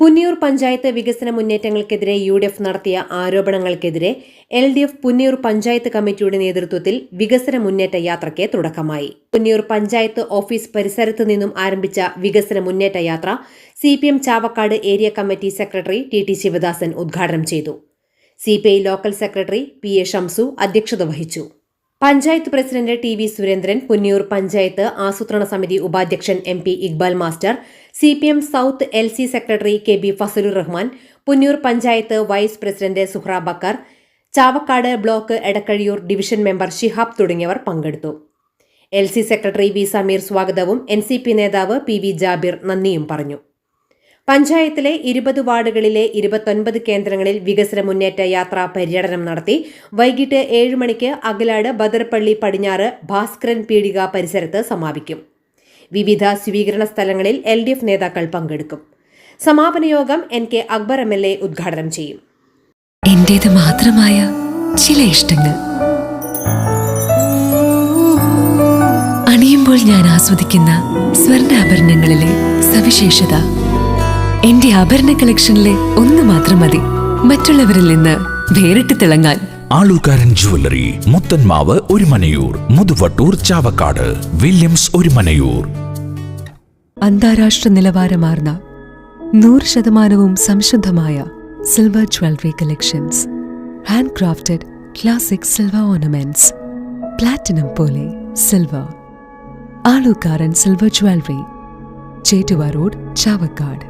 Punniyur panchayat വികസന മുന്നേറ്റങ്ങൾക്കെതിരെ U D F നടത്തിയ ആരോപണങ്ങൾക്കെതിരെ L D F Punniyur panchayat കമ്മിറ്റിയുടെ നേതൃത്വത്തിൽ വികസന മുന്നേറ്റ യാത്രയ്ക്ക് തുടക്കമായി. പുന്നിയൂർ പഞ്ചായത്ത് ഓഫീസ് പരിസരത്ത് നിന്നും ആരംഭിച്ച വികസന മുന്നേറ്റ യാത്ര C P M Chavakkad area committee secretary T T Sivadasan ഉദ്ഘാടനം ചെയ്തു. C local secretary P A Shamsu അധ്യക്ഷത വഹിച്ചു. Panchayat president T V Surendran Punniyur panchayat ആസൂത്രണ സമിതി ഉപാധ്യക്ഷൻ M P Iqbal master C P M south L C secretary K B Fasalur Rahman Punniyur panchayat vice president Suhra Bakkar Chavakkad block Edakkazhiyur division member Shihab തുടങ്ങിയവർ പങ്കെടുത്തു. L C secretary V Sameer സ്വാഗതവും N C P നേതാവ് P V Jabir നന്ദിയും പറഞ്ഞു. പഞ്ചായത്തിലെ ഇരുപത് വാർഡുകളിലെ ഇരുപത്തൊൻപത് കേന്ദ്രങ്ങളിൽ വികസന മുന്നേറ്റ യാത്രാ പര്യടനം നടത്തി. വൈകിട്ട് ഏഴ് മണിക്ക് അകലാട് ബദർപ്പള്ളി പടിഞ്ഞാറ് ഭാസ്കരൻ പീടിക പരിസരത്ത് സമാപിക്കും. വിവിധ സ്വീകരണ സ്ഥലങ്ങളിൽ എൽ ഡി എഫ് നേതാക്കൾ പങ്കെടുക്കും. സമാപന യോഗം N K Akbar M L A ഉദ്ഘാടനം ചെയ്യും. എന്റേത് മാത്രമായ ചില ഇഷ്ടങ്ങൾ. അണിയുമ്പോൾ ഞാൻ ആസ്വദിക്കുന്ന സ്വർണാഭരണങ്ങളിലെ സവിശേഷത. എന്റെ ആഭരണ കളക്ഷനിലെ ഒന്ന് മാത്രം മതി. മറ്റുള്ളവരിൽ നിന്ന് വേറിട്ട് തിളങ്ങാൻ. Alukkaran jewellery Muthanmavu Muthanmavu Orumanayur Muthuvattur Chavakkad Williams Orumanayur. അന്താരാഷ്ട്ര നിലവാരമാർന്ന നൂറ് ശതമാനവും സംശുദ്ധമായ silver jewellery collections handcrafted classic silver ornaments platinum പോലെ silver Alukkaran silver jewellery Chettuva road Chavakkad.